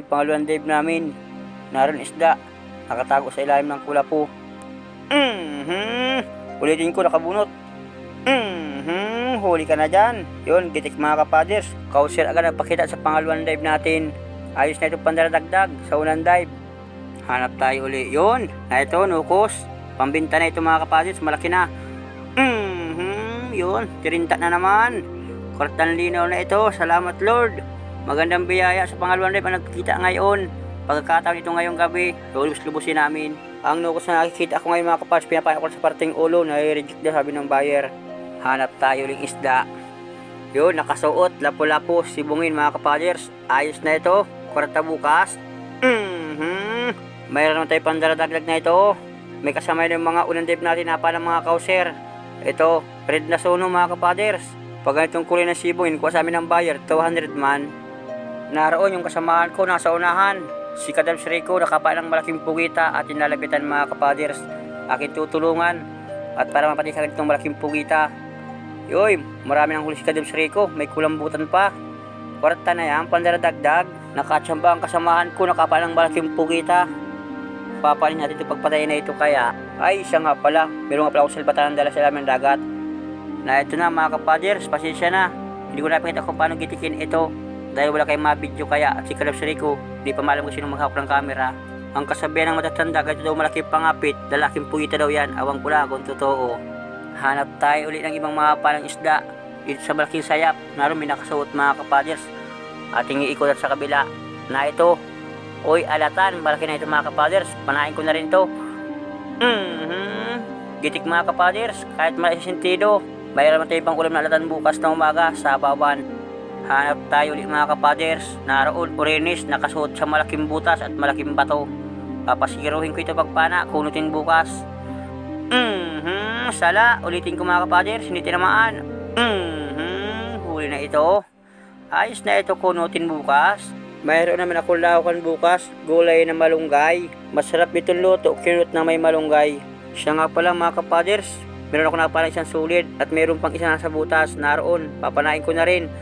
Yung pangalawang dive namin. Naroon isda. Nakatago sa ilalim ng kulapo. Mm-hmm. Ulitin ko nakabunot. Mm-hmm. Huli ka na dyan. Yun, gitik mga kapaders. Kauser agad nagpakita sa pangalawang dive natin. Ayos na itong pandaradagdag sa unang dive. Hanap tayo uli. Yun, na ito, nukos. Pambinta na ito mga kapaders, malaki na. Mm-hmm. Yun, tirinta na naman. Kortan linaw na ito. Salamat Lord. Magandang biyaya sa pangalawang dive ang nagkikita ngayon. Pagkakataon ito ngayong gabi, lulus-lubusin namin. Ang nukos na nakikita ko ngayon mga kapas, pinapaya ko sa parting ulo na i-reject na sabi ng buyer. Hanap tayo uling isda. Yun, nakasuot, lapu-lapu, sibungin mga kapaders. Ayos na ito, kwarta bukas. Mhm. Mayroon naman tayo pandaradagdag na ito. May kasama yung mga unang dive natin na pala mga kauser. Ito, red na suno mga kapaders. Pag ganitong kulay ng sibungin, kuha sa amin ng buyer, 200 man. Naroon yung kasamahan ko nasa unahan. Si Kadam Shreko nakapa ng malaking pugita at inalapitan mga kapaders. Akin tutulungan. At para mapatikan itong malaking pugita. Yoy, marami ng huli si Kadam Shreko. May kulambutan pa. Kwarta na yan, pandaradagdag. Nakatsamba ang kasamahan ko nakapa ng malaking pugita. Papanin natin ito pagpatayin na ito kaya. Ay, siya nga pala. Meron nga pala ako salbatan ng dala sa ilalim ng dagat. Na ito na mga kapaders, pasensya na. Hindi ko napakita kung paano gitikin ito dahil wala kayong mabidyo kaya at si Kalab Sarico, di pa malam kung sino maghawak ng camera. Ang kasabihan ng matatanda, ganito daw malaki pangapit, lalaking pugita daw yan, awang ko lang kung totoo. Hanap tayo ulit ng ibang mga palang isda, dito sa malaking sayap, naroon may nakasuot mga kapaders. Ating iikot sa kabila, na ito, Uy, alatan, malaki na ito mga kapaders, panahin ko na rin ito. Mhm. Gitik mga kapaders, kahit malaki sentido, mayroon tayo pang ulam na alatan bukas na umaga sa bawan. Hanap tayo ulit mga kapaders. Naroon, Urinis, nakasuot sa malaking butas at malaking bato. Papasigiruhin ko ito pagpana, kunutin bukas. Mhm, sala, ulitin ko mga kapaders, hindi tinamaan. Mhm, huli na ito. Ayos na ito kunutin bukas. Mayroon naman ako lawakan bukas, gulay na malunggay. Masarap itong luto, kinut na may malunggay. Siya nga pala mga kapaders, meron ako napala isang sulid at meron pang isa nasa butas. Naroon, papanain ko na rin.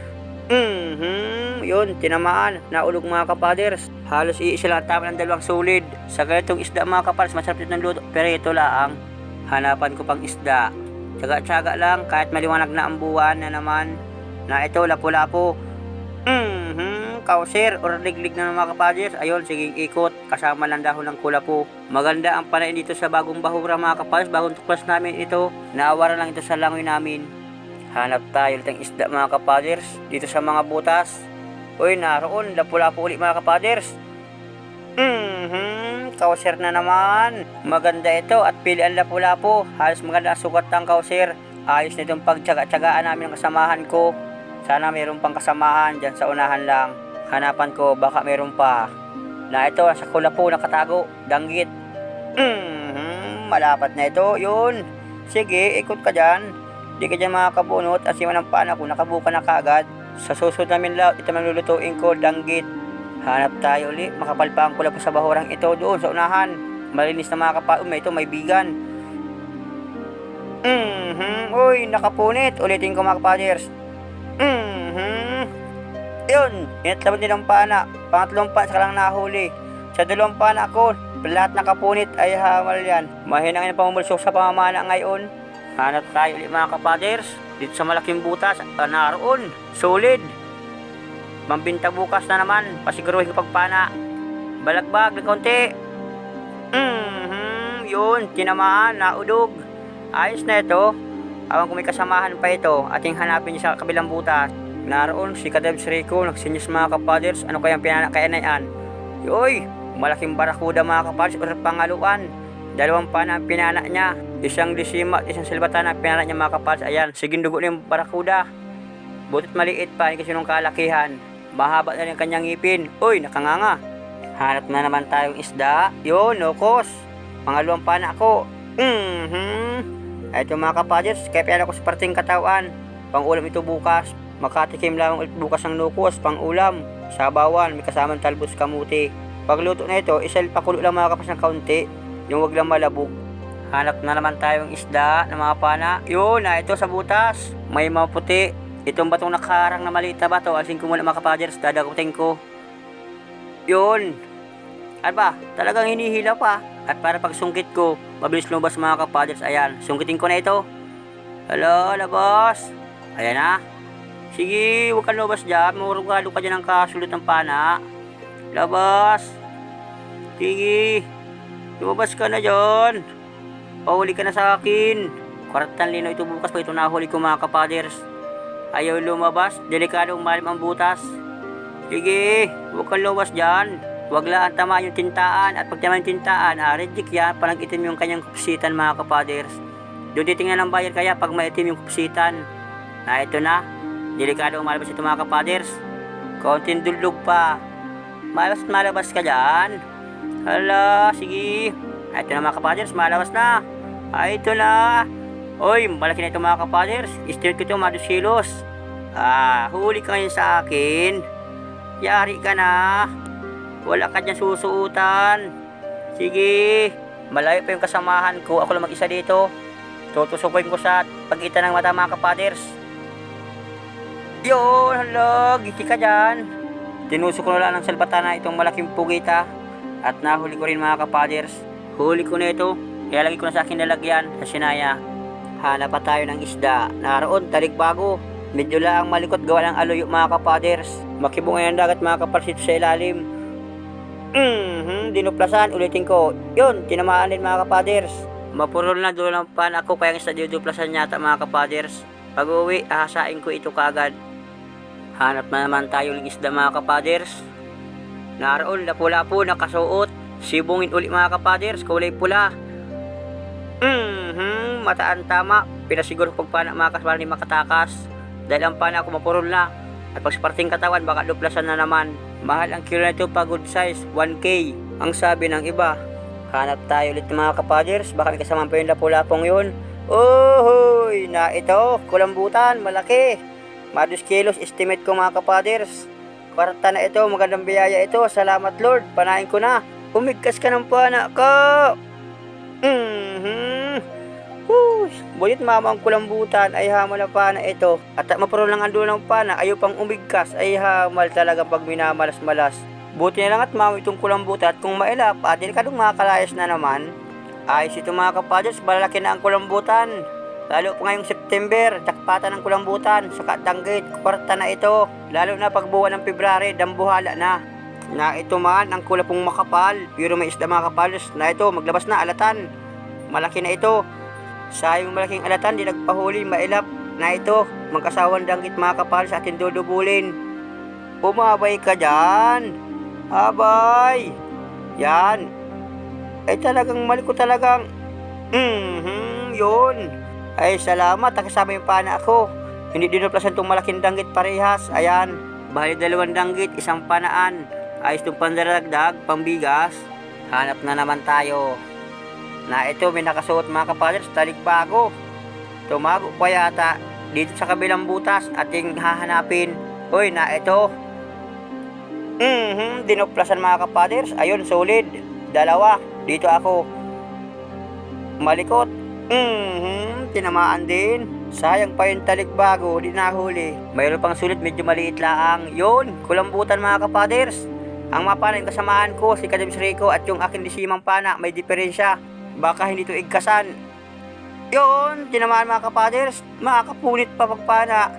Mhm, yun, tinamaan, naulog mga kapaders. Halos iisa lang ang tama ng dalawang sulid. Sa ganitong isda mga kapaders, masarap ito ng luto. Pero ito lang, hanapan ko pang isda. Tsaga-tsaga lang, kahit maliwanag na ang buwan na naman. Na ito, lapu-lapu. Mhm, kauser or liglig na ng mga kapaders. Ayun, sige ikot, kasama lang dahon ng kulapo. Maganda ang panain dito sa bagong bahura mga kapaders. Bagong tuklas namin ito. Naawaran lang ito sa langoy namin. Hanap tayo ulit ng isda mga kapaders dito sa mga butas. Uy, naroon, lapu-lapu ulit mga kapaders. Mhm, kauser na naman. Maganda ito at pili ang lapu-lapu. Halos maganda ang sugat ng kauser. Ayos na itong pagtsaga-tsagaan namin ng kasamahan ko. Sana mayroon pang kasamahan dyan sa unahan lang. Hanapan ko, baka mayroon pa. Na ito, sa kulapo nakatago, danggit. Mhm, malapat na ito, yun. Sige, ikot ka dyan. Di ka dyan makakabunot at siman ang pana ko, nakabuka na kagad. Sa susunod namin lahat, ito man lulutuin ko, danggit. Hanap tayo ulit, makapalpang ko lang pa sa bahurang ito doon sa unahan. Malinis na mga kapatid, may ito, may bigan. Mhm, uy, nakapunit. Ulitin ko mga kapaders. Mhm. Yun, inatlaban din ang pana. Pangatlong pa, saka lang nahuli. Sa dalawang pana ko, lahat nakapunit ay hamal yan. Mahinang yung pamumulsok sa pamamana ngayon. Hanap tayo ulit mga kapaders. Dito sa malaking butas, ah, naroon. Solid. Mambinta bukas na naman. Pasiguruhin ko pagpana. Balagbag na konti. Mhm, yun, tinamaan, naudog. Ayos na ito. Awang kung may kasamahan pa ito, ating hanapin sa kabilang butas. Naroon si Kadeb Sriko, nagsinyos mga kapaders, ano kayang pinanak kaya na yan? Yoy, malaking barakuda mga kapaders, o pangaluan. Dalawang pana ang pinana niya. Isang disima isang silbatan ang pinana niya mga kapaders. Ayan, siging dugo na yung barakuda. Butit maliit pa, kasi nung kalakihan. Mahaba na rin ang kanyang ngipin. Uy, nakanganga. Hanap na naman tayong isda. Yun, nokos. Pangalawang pana ako. Mhm. Ito mga kapaders, kaya pinala ko sa parting katawan. Pang ulam ito bukas. Makatikim lang ulit bukas ng nukos, pang ulam. Sabawan, may kasamang talbos kamuti. Pagluto na ito, isal pakulo lang mga kapas ng kaunti. Yung wag lang malabog. Hanap na naman tayong isda ng mga pana. Yun, na ito sa butas. May mga puti. Itong batong nakarang na maliit na bato, asin ko muna mga kapaders, dadagutin ko. Yun. Ano ba? Talagang hinihila pa. At para pag sungkit ko, mabilis lumabas mga kapaders. Ayan, sungkitin ko na ito. Hello, labas. Ayan na. Sige, huwag kang lumabas dyan. Murugalo ka dyan ng kasulot ng pana. Labas. Sige. Lumabas ka na dyan. Pahuli ka na sa akin. Kwartan lino ito bukas pa ito nahuli ko mga kapaders. Ayaw lumabas. Delikadong malim ang butas. Sige, huwag kang lumabas dyan. Huwag lang tamaan yung tintaan at pag tamaan yung tintaan, ah, reject yan, parang itim yung kanyang kupsitan mga kapaders. Doon titingnan ng buyer kaya pag maitim yung kupsitan. Na ito na, delikado malabas ito mga kapaders. Konting dulog pa. Malabas malabas ka dyan. Hala, sige. Ah, Ito na mga kapaders, malabas na. Ay, ito na. Oy, malaki na ito mga kapaders. Straight ko ito, Madus Kilos. Ah, huli ka ngayon sa akin. Yari ka na. Wala ka dyan susuutan. Sige. Malayo pa yung kasamahan ko. Ako lang mag-isa dito. Tutusukoy ko sa pagitan ng mata mga kapaders. Yun, hala, giti ka dyan. Tinusok ko na lang ng salbatana itong malaking pugita. At nahuli ko rin mga kapaders. Huli ko na ito. Ilalagay ko na sa akin lalagyan sa sinaya. Hanap pa tayo ng isda. Naroon, talikbago. Medyo lang malikot gawa ng aloy mga kapaders. Makibungay ang dagat mga kapaders sa ilalim. Mhm, dinuplasan, ulitin ko. Yun, tinamaan din mga kapaders. Mapurol na doon ang pan ako kaya sa dinuplasan yata mga kapaders. Pag uwi, ahasain ko ito kagad. Hanap na naman tayo ng isda mga kapaders. Naroon, lapu-lapu, nakasuot. Sibungin uli mga kapaders, kulay pula. Mhm, mataan tama. Pinasiguro pag pana mga kasama ni makatakas. Dahil ang pana ko mapurol na. At pag sa parting katawan, baka duplasan na naman. Mahal ang kilo na ito pa good size, 1K. Ang sabi ng iba. Hanap tayo ulit mga kapaders. Baka may kasama pa yung lapu-lapong yun. Ohoy! Na ito, kulambutan, malaki. Madus kilos, estimate ko mga kapaders. Kwarta na ito, magandang biyaya ito. Salamat Lord, panain ko na. Umigkas ka ng pana ko. Mhm. Woo! Bulit mama ang kulambutan ay hamal na pana ito. At mapuro lang ang ng pana, ayaw pang umigkas ay hamal talaga pag minamalas-malas. Buti na lang at mama itong kulambutan at kung mailap, at delikadong makakalayas na naman. Ayos ito mga kapaders, balalaki na ang kulambutan. Lalo pa ngayong September, jakpatan ng kulambutan, saka danggit, kwarta na ito. Lalo na pag buwan ng February, dambuhala na. Na ito man, ang kulapong makapal, pero may isda mga kapalos na ito, maglabas na alatan. Malaki na ito. Sayang malaking alatan, di nagpahuli, mailap na ito. Magkasawang danggit mga kapal sa atin dudubulin. Umabay ka dyan. Abay. Yan. Ay talagang mali ko talagang. Mhm, yun. Ay salamat, nakasama yung pana ako. Hindi dinuplasan tong malaking danggit parehas. Ayan. Bali dalawang danggit, isang panaan. Ayos tong pandaragdag, pambigas. Hanap na naman tayo. Na ito may nakasuot mga kapaders, talikbago. Tumago pa yata dito sa kabilang butas ating hahanapin. Uy, na ito. Mhm, dinuplasan mga kapaders. Ayun, solid. Dalawa. Dito ako. Malikot. Mhm, tinamaan din. Sayang pa yung talikbago, di nahuli. Mayroon pang sulit, medyo maliit lang. Yun, kulambutan mga kapaders. Ang mapana yung kasamaan ko, si Kadems Rico at yung akin disimang pana, may diferensya. Baka hindi to igkasan. Yun, tinamaan mga kapaders. Makakapunit pa pagpana.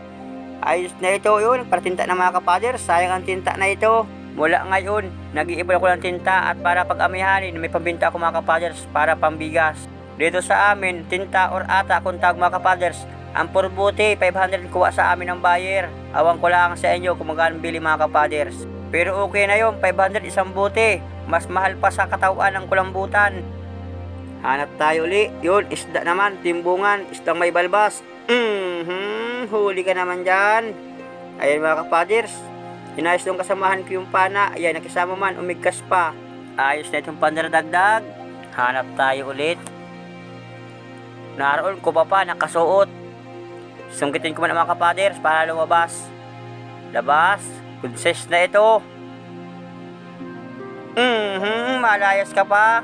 Ayos na ito yun, para tinta ng mga kapaders. Sayang ang tinta na ito. Mula ngayon, nag-iibol ako ng tinta at para pag amihanin, may pambinta ako mga kapaders para pambigas. Dito sa amin, tinta or ata kung tawag mga kapaders, ang purbuti, 500 kuha sa amin ng buyer. Awang ko lang sa inyo kung magkano bili mga kapaders. Pero okay na yun, 500 isang buti. Mas mahal pa sa katawan ng kulambutan. Hanap tayo uli. Yun, isda naman, timbungan, isdang may balbas. Mhm, huli ka naman dyan. Ayan mga kapaders. Inayos nung kasamahan ko yung pana. Ayan, nakisama man, umigkas pa. Ayos na itong pandaradagdag. Hanap tayo ulit. Naroon ko pa pa, nakasuot. Sungkitin ko man ang mga kapaders para lumabas. Labas. Size na ito. Mhm, malayas ka pa.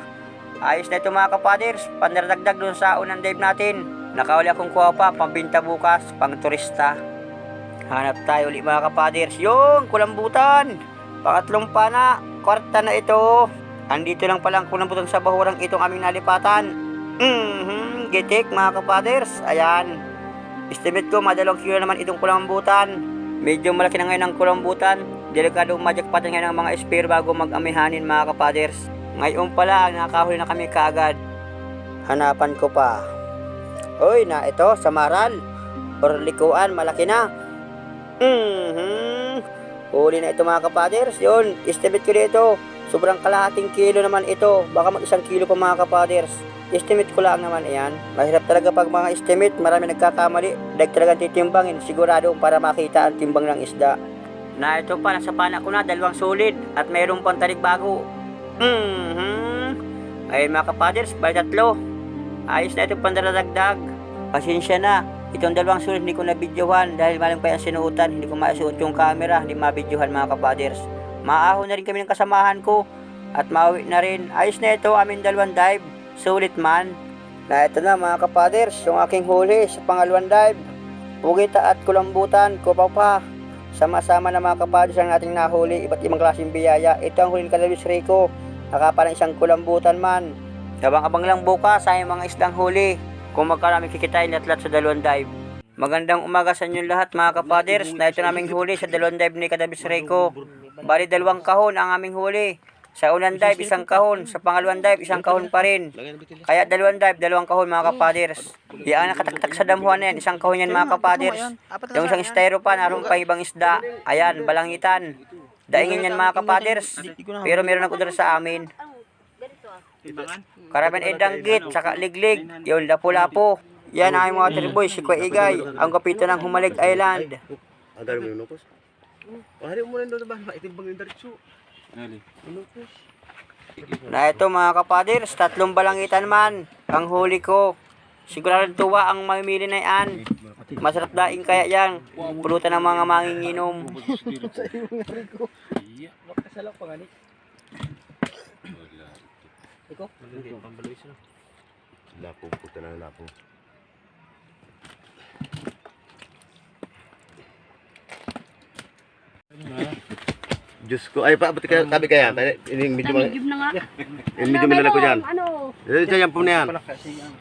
Ayos na ito mga kapaders. Pandaradagdag dun sa unang dive natin. Nakauli akong kuha pa, pambinta bukas, pang turista. Hanap tayo ulit mga kapaders. Yung, kulambutan. Pangatlong pana. kwarta na ito. Andito lang palang kulang sa bahurang itong aming nalipatan. Mhm, gitik mga kapaders. Ayan. Estimate ko, madalawang kilo naman itong kulambutan. Medyo malaki na ngayon ang kulambutan. Delikado majakpatan ngayon ng mga spear bago mag-amihanin mga kapaders. Ngayon pala, nakahuli na kami kaagad. Hanapan ko pa. Hoy, na ito, samaral. Or likuan, malaki na. Mhm. Huli na ito mga kapaders. Yun, estimate ko dito. Sobrang kalahating kilo naman ito. Baka mag isang kilo pa mga kapaders. Estimate ko lang naman yan. Mahirap talaga pag mga estimate, marami nagkakamali. Dahil talagang titimbangin, sigurado para makita ang timbang ng isda. Na ito pa, nasa pana ko na, dalawang solid. At mayroong pang talig bago. Mhm. Ayun mga kapaders, bali tatlo. Ayos na ito pandaradagdag. Pasensya na. Itong dalawang sulit hindi ko nabidyohan dahil malang pa yung sinuotan. Hindi ko maisuot yung camera, hindi mabidyohan mga kapaders. Maahon na rin kami ng kasamahan ko. At mauwi na rin. Ayos na ito aming dalawang dive. Sulit man. Na ito na mga kapaders, yung aking huli sa pangalawang dive. Pugita at kulambutan, kupaw pa. Sama-sama na mga kapaders ang ating nahuli, iba't ibang klaseng biyaya. Ito ang huli ni Kalabis Rico. Nakaparang isang kulambutan man. Abang-abang lang bukas sa mga islang huli. Kung magkarami kikitain at lahat sa dalawang dive. Magandang umaga sa inyo lahat mga kapaders. Na ito naming huli sa dalawang dive ni Kadabis Rico. Bali dalawang kahon ang aming huli. Sa unang dive, isang kahon. Sa pangalawang dive, isang kahon pa rin. Kaya dalawang dive, dalawang kahon mga kapaders. Yan nakataktak sa damuhan na yan. Isang kahon yan mga kapaders. Yung isang styropan, naroon pa ibang isda. Ayan, balangitan. Daingin yan mga kapaders. Pero meron nag sa amin. Karaman ay danggit, saka liglig. Yung lapo-lapo. Yan ang mga triboy, si Kuya Igay. Ang kapito ng Humalig Island. Ang dami mo yung nukos. Pahali mo rin doon ba? Maitimbang yung diretso. Na ito mga kapaders, tatlong balangitan man. Ang huli ko. Sigurado tuwa ang mamimili na yan. Masarap daing kaya yan. Pulutan ng mga manginginom. Lapo, puta na lapo. Diyos ko. Ay, pa, ba't ka, sabi kaya? Ini yung medyo. Medium na nga. Yung medyo malala ko dyan. Ano? Eh, ito yan po na yan.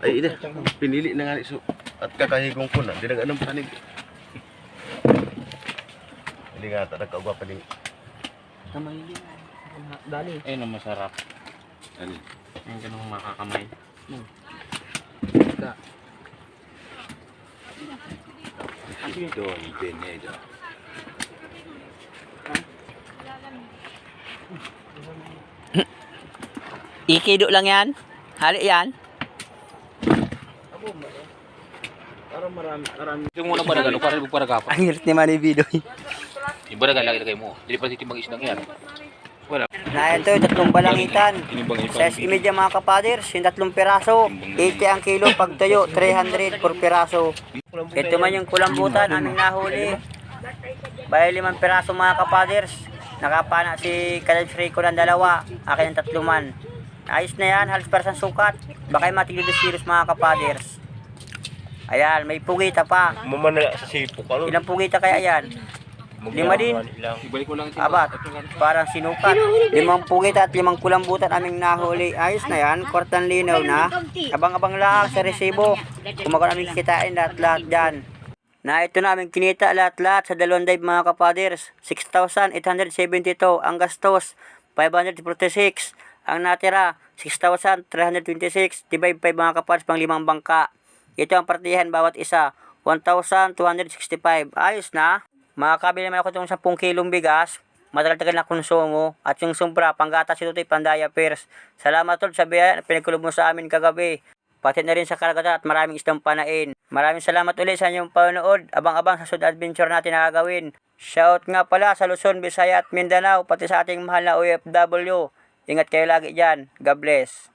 Ay, ina. Pinili na nga ni so, At kakahigong ko na. Di na anong panig. Hindi nga, talag kaugwa pa din. Ayun ang masarap. Yung ganung makakamay. Don Beneda. Ikido lang yan. Hali yan. Ito muna ba nagano para para gapa. Ang hirit ni Manny Bido. Iba na lagi lagay mo. Dili pa titimbang isdang yan. Wala. Na ito, tatlong balangitan. Size imedya mga kapaders, yung tatlong piraso. 80 ang kilo, pag tayo, 300 per piraso. Ito man yung kulambutan, aming nahuli. Baya limang piraso mga kapaders. Nakapana si Kalad Rico ng dalawa. Akin ang tatlo man. Ayos na yan, halos para sa sukat. Baka yung matigil serious mga kapaders. Ayan, may pugita pa. Mamanala sa sipok. Ano? Ilang pugita kaya yan? Lima din. Ibalik mo lang ito. Abat, parang sinukat. Limang pugit at limang kulambutan aming nahuli. Ayos na yan, kwartan linaw na. Abang-abang lang sa resibo. Kumakaroon aming kitain lahat-lahat dyan. Na ito na aming kinita lahat-lahat sa dalawang dive mga kapaders. 6,872 ang gastos. 546 ang natira. 6,326 divide 5 mga kapaders pang limang bangka. Ito ang partihan bawat isa. 1,265. Ayos na. Makakabili naman ako itong 10 kilong bigas. Matagal-tagal na konsumo. At yung sumbra, panggata si Tutoy, pandaya pairs. Salamat tol sa biya na pinagkulob mo sa amin kagabi. Pati na rin sa karagatan at maraming isdang panain. Maraming salamat ulit sa inyong panonood. Abang-abang sa sud adventure natin na gagawin. Shout nga pala sa Luzon, Visaya at Mindanao, pati sa ating mahal na OFW. Ingat kayo lagi dyan. God bless.